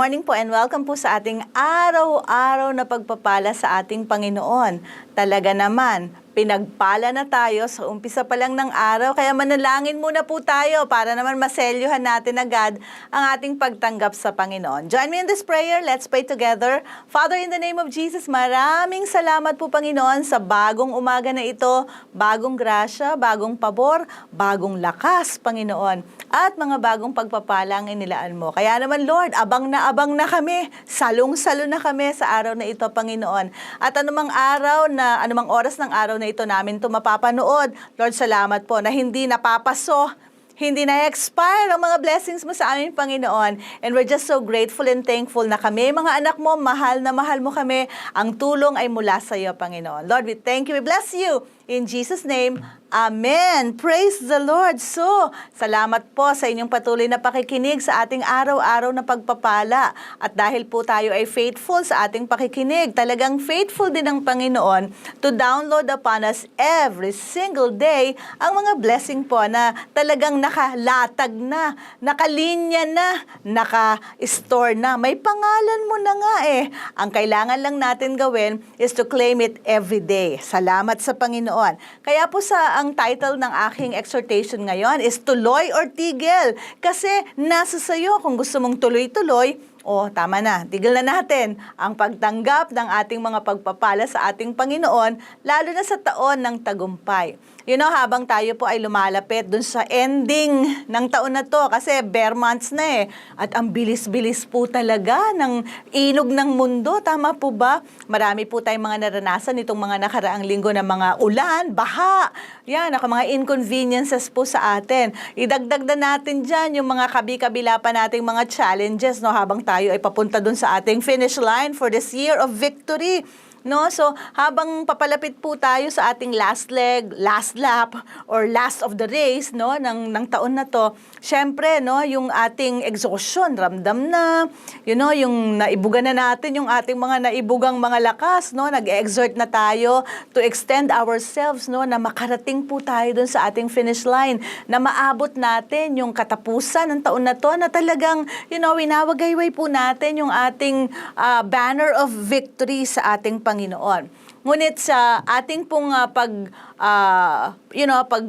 morning po and welcome po sa ating araw-araw na pagpapala sa ating Panginoon. Talaga naman, pinagpala na tayo sa umpisa pa lang ng araw, kaya manalangin muna po tayo para naman maselyuhan natin agad ang ating pagtanggap sa Panginoon. Join me in this prayer. Let's pray together. Father, in the name of Jesus, maraming salamat po Panginoon sa bagong umaga na ito, bagong grasya, bagong pabor, bagong lakas, Panginoon, at mga bagong pagpapala ang inilaan mo. Kaya naman, Lord, abang na abang na kami, salong-salo na kami sa araw na ito, Panginoon. At anumang araw na, anumang oras ng araw na ito namin ito mapapanood, Lord, salamat po na hindi napapaso, hindi na-expire ang mga blessings mo sa amin, Panginoon. And we're just so grateful and thankful na kami, mga anak mo, mahal na mahal mo kami. Ang tulong ay mula sa iyo, Panginoon. Lord, we thank you, we bless you. In Jesus' name, Amen. Praise the Lord. So, salamat po sa inyong patuloy na pakikinig sa ating araw-araw na pagpapala. At dahil po tayo ay faithful sa ating pakikinig, talagang faithful din ang Panginoon to download upon us every single day ang mga blessing po na talagang nakalatag na, nakalinya na, naka-store na. May pangalan mo na nga eh. Ang kailangan lang natin gawin is to claim it every day. Salamat sa Panginoon. Kaya po sa ang title ng aking exhortation ngayon is Tuloy or Tigil. Kasi nasa sayo kung gusto mong tuloy-tuloy o tama na, tigil na natin ang pagtanggap ng ating mga pagpapala sa ating Panginoon, lalo na sa taon ng tagumpay. You know, habang tayo po ay lumalapit dun sa ending ng taon na to, kasi bare months na eh, at ang bilis-bilis po talaga ng inog ng mundo, tama po ba? Marami po tayong mga naranasan itong mga nakaraang linggo na mga ulan, baha, yan, ako mga inconveniences po sa atin. Idagdag na natin dyan yung mga kabi-kabila pa nating mga challenges, no, habang tayo ay papunta dun sa ating finish line for this year of victory. No, so habang papalapit po tayo sa ating last leg, last lap or last of the race no ng ng taon na to, syempre no, yung ating exhaustion ramdam na, you know, yung naibugan na natin yung ating mga naibugang mga lakas no, nag-exert na tayo to extend ourselves no? Na makarating po tayo dun sa ating finish line, na maabot natin yung katapusan ng taon na to na talagang you know, winawagayway po natin yung ating ah, banner of victory sa ating Panginoon. Ngunit sa ating pong ah, pag ah, you know, pag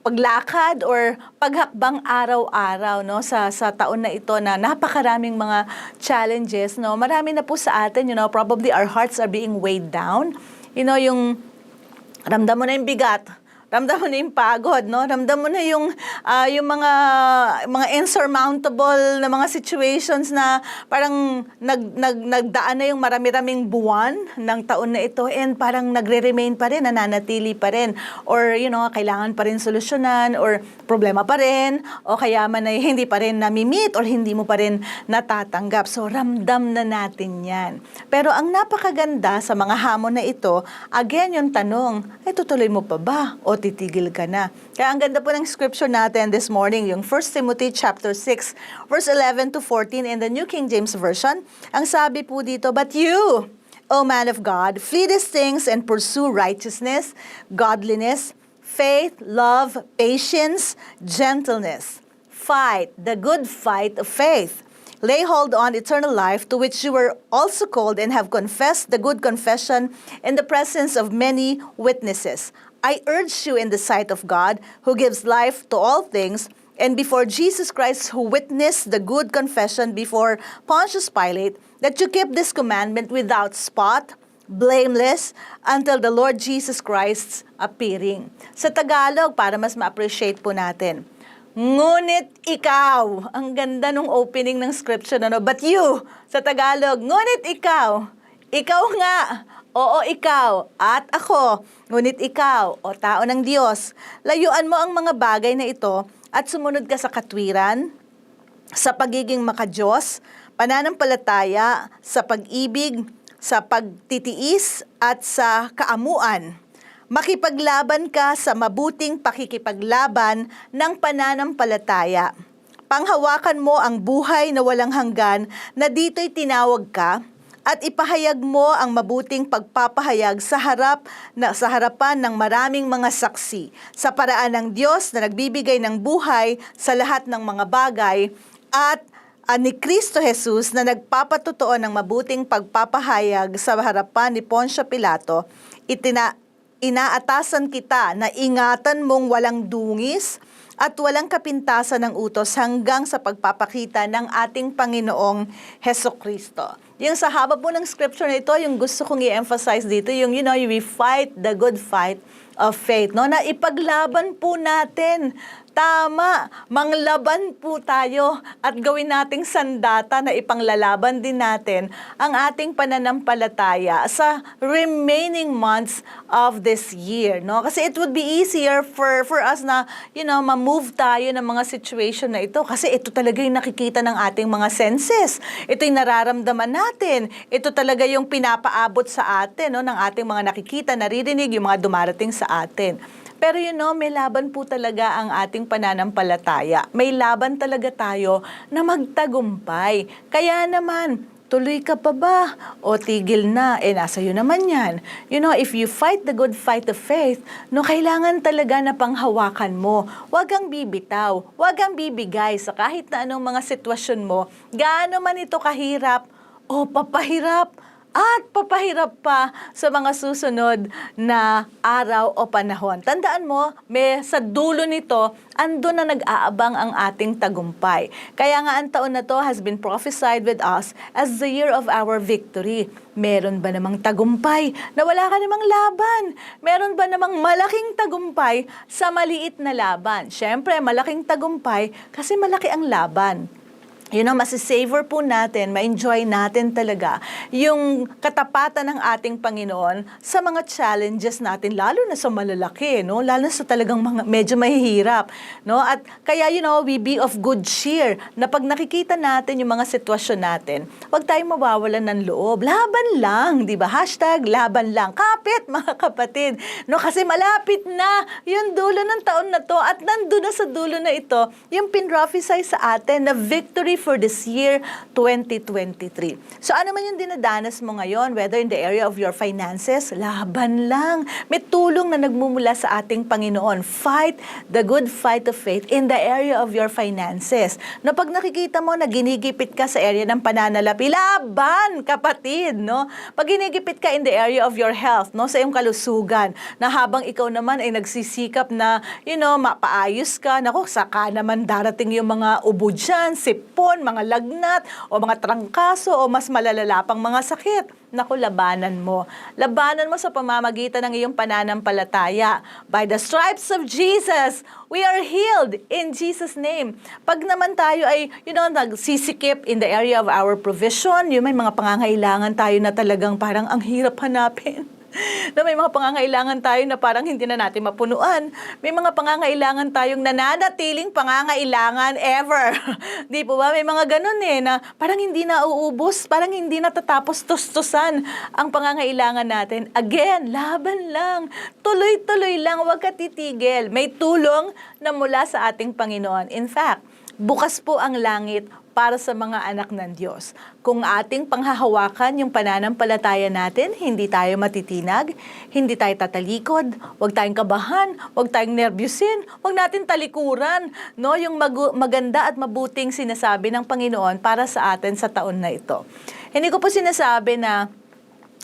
paglakad or paghakbang araw-araw no sa sa taon na ito na napakaraming mga challenges no marami na po sa atin you know probably our hearts are being weighed down you know yung ramdam mo na yung bigat ramdam mo na yung pagod, no? Ramdam mo na yung, ah, yung mga, mga insurmountable na mga situations na parang nag, nag, nagdaan na yung marami-raming buwan ng taon na ito and parang nagre-remain pa rin, nananatili pa rin. Or, you know, kailangan pa rin solusyonan or problema pa rin o kaya man ay hindi pa rin nami-meet or hindi mo pa rin natatanggap. So, ramdam na natin yan. Pero ang napakaganda sa mga hamon na ito, again yung tanong, ay tutuloy mo pa ba o titigil ka na? Kaya ang ganda po ng scripture natin this morning, yung 1 Timothy chapter 6, verse 11 to 14 in the New King James Version. Ang sabi po dito, But you, O man of God, flee these things and pursue righteousness, godliness, faith, love, patience, gentleness. Fight the good fight of faith. Lay hold on eternal life to which you were also called and have confessed the good confession in the presence of many witnesses. I urge you in the sight of God, who gives life to all things, and before Jesus Christ, who witnessed the good confession before Pontius Pilate, that you keep this commandment without spot, blameless, until the Lord Jesus Christ's appearing. Sa Tagalog, para mas ma-appreciate po natin. Ngunit ikaw, ang ganda nung opening ng scripture, ano? But you, sa Tagalog, ngunit ikaw, ikaw nga, oo ikaw, at ako, ngunit ikaw, o tao ng Diyos, layuan mo ang mga bagay na ito at sumunod ka sa katwiran, sa pagiging makajos, pananampalataya, sa pag-ibig, sa pagtitiis, at sa kaamuan. Makipaglaban ka sa mabuting pakikipaglaban ng pananampalataya. Panghawakan mo ang buhay na walang hanggan na dito'y tinawag ka at ipahayag mo ang mabuting pagpapahayag sa harap na sa harapan ng maraming mga saksi sa paraan ng Diyos na nagbibigay ng buhay sa lahat ng mga bagay at ah, ni Kristo Jesus na nagpapatotoo ng mabuting pagpapahayag sa harapan ni Poncio Pilato, itina, inaatasan kita na ingatan mong walang dungis at walang kapintasan ng utos hanggang sa pagpapakita ng ating Panginoong Heso Kristo. Yung sa haba po ng scripture na ito, yung gusto kong i-emphasize dito, yung, you know, we fight the good fight of faith, no? Na ipaglaban po natin. Tama, manglaban po tayo at gawin nating sandata na ipanglalaban din natin ang ating pananampalataya sa remaining months of this year, no? Kasi it would be easier for for us na, you know, ma-move tayo ng mga situation na ito kasi ito talaga yung nakikita ng ating mga senses. Ito yung nararamdaman natin. Ito talaga yung pinapaabot sa atin, no, ng ating mga nakikita, naririnig, yung mga dumarating sa atin. Pero you know, may laban po talaga ang ating pananampalataya. May laban talaga tayo na magtagumpay. Kaya naman, tuloy ka pa ba? O tigil na? Eh, nasa iyo naman yan. You know, if you fight the good fight of faith, no, kailangan talaga na panghawakan mo. Huwag kang bibitaw. Huwag kang bibigay sa kahit na anong mga sitwasyon mo. Gaano man ito kahirap o papahirap at papahirap pa sa mga susunod na araw o panahon. Tandaan mo, may sa dulo nito, ando na nag-aabang ang ating tagumpay. Kaya nga ang taon na to has been prophesied with us as the year of our victory. Meron ba namang tagumpay na wala ka namang laban? Meron ba namang malaking tagumpay sa maliit na laban? Siyempre, malaking tagumpay kasi malaki ang laban you know, masisavor po natin, ma-enjoy natin talaga yung katapatan ng ating Panginoon sa mga challenges natin, lalo na sa malalaki, no? Lalo na sa talagang mga medyo mahihirap, no? At kaya, you know, we be of good cheer na pag nakikita natin yung mga sitwasyon natin, huwag tayong mawawalan ng loob. Laban lang, di ba? Hashtag laban lang. Kapit, mga kapatid. No? Kasi malapit na yung dulo ng taon na to at nandun na sa dulo na ito yung pinrophesy sa atin na victory for this year 2023. So ano man yung dinadanas mo ngayon, whether in the area of your finances, laban lang. May tulong na nagmumula sa ating Panginoon. Fight the good fight of faith in the area of your finances. No, pag nakikita mo na ginigipit ka sa area ng pananalapi, laban, kapatid, no? Pag ginigipit ka in the area of your health, no, sa iyong kalusugan, na habang ikaw naman ay nagsisikap na, you know, mapaayos ka, nako, saka naman darating yung mga ubo dyan, sipon, mga lagnat, o mga trangkaso, o mas malalala pang mga sakit. Naku, labanan mo. Labanan mo sa pamamagitan ng iyong pananampalataya. By the stripes of Jesus, we are healed in Jesus' name. Pag naman tayo ay, you know, nagsisikip in the area of our provision, yung may mga pangangailangan tayo na talagang parang ang hirap hanapin na may mga pangangailangan tayo na parang hindi na natin mapunuan. May mga pangangailangan tayong nananatiling pangangailangan ever. Di po ba? May mga ganun eh, na parang hindi na uubos, parang hindi natatapos tustusan ang pangangailangan natin. Again, laban lang. Tuloy-tuloy lang, huwag ka titigil. May tulong na mula sa ating Panginoon. In fact, bukas po ang langit para sa mga anak ng Diyos. Kung ating panghahawakan yung pananampalataya natin, hindi tayo matitinag, hindi tayo tatalikod, huwag tayong kabahan, huwag tayong nervyusin, huwag natin talikuran, no? yung magu- maganda at mabuting sinasabi ng Panginoon para sa atin sa taon na ito. Hindi ko po sinasabi na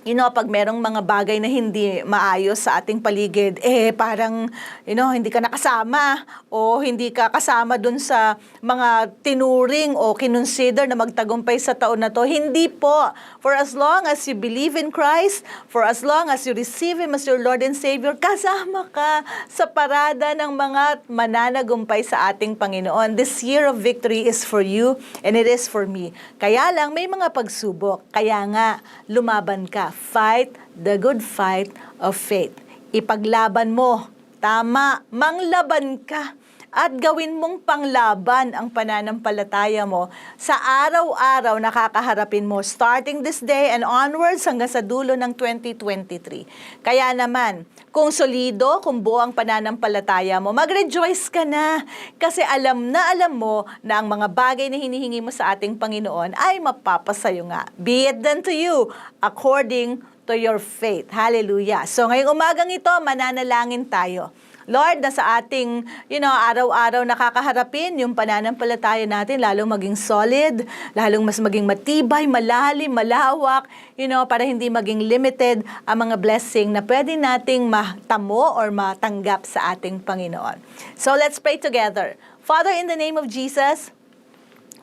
you know, pag merong mga bagay na hindi maayos sa ating paligid, eh parang, you know, hindi ka nakasama o hindi ka kasama dun sa mga tinuring o kinonsider na magtagumpay sa taon na to. Hindi po. For as long as you believe in Christ, for as long as you receive Him as your Lord and Savior, kasama ka sa parada ng mga mananagumpay sa ating Panginoon. This year of victory is for you and it is for me. Kaya lang, may mga pagsubok. Kaya nga, lumaban ka fight the good fight of faith. Ipaglaban mo. Tama, manglaban ka at gawin mong panglaban ang pananampalataya mo sa araw-araw na kakaharapin mo starting this day and onwards hanggang sa dulo ng 2023. Kaya naman, kung solido, kung buo ang pananampalataya mo, mag-rejoice ka na kasi alam na alam mo na ang mga bagay na hinihingi mo sa ating Panginoon ay mapapasayo nga. Be it done to you according to your faith. Hallelujah. So ngayong umagang ito, mananalangin tayo. Lord, na sa ating, you know, araw-araw nakakaharapin yung pananampalataya natin, lalong maging solid, lalong mas maging matibay, malalim, malawak, you know, para hindi maging limited ang mga blessing na pwede nating matamo or matanggap sa ating Panginoon. So let's pray together. Father, in the name of Jesus,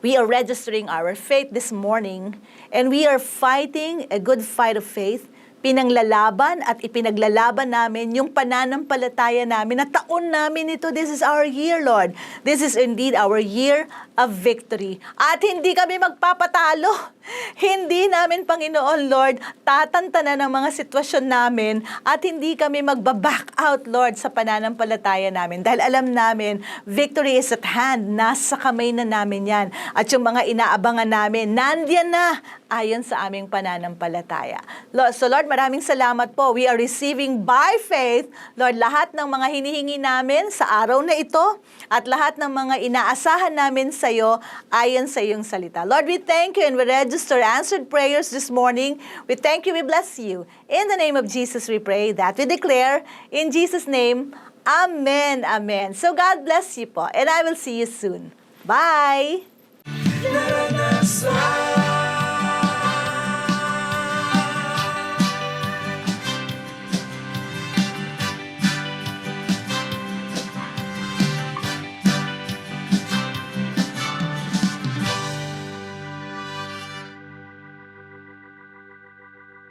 we are registering our faith this morning and we are fighting a good fight of faith. Pinanglalaban at ipinaglalaban namin yung pananampalataya namin na taon namin ito. This is our year, Lord. This is indeed our year of victory. At hindi kami magpapatalo. Hindi namin, Panginoon, Lord, tatantanan ng mga sitwasyon namin at hindi kami magbaback out, Lord, sa pananampalataya namin. Dahil alam namin, victory is at hand. Nasa kamay na namin yan. At yung mga inaabangan namin, nandyan na ayon sa aming pananampalataya. Lord, so Lord, maraming salamat po. We are receiving by faith, Lord, lahat ng mga hinihingi namin sa araw na ito at lahat ng mga inaasahan namin sa iyo ayon sa iyong salita. Lord, we thank you and we register answered prayers this morning. We thank you, we bless you. In the name of Jesus we pray that we declare in Jesus' name, Amen, Amen. So God bless you po and I will see you soon. Bye!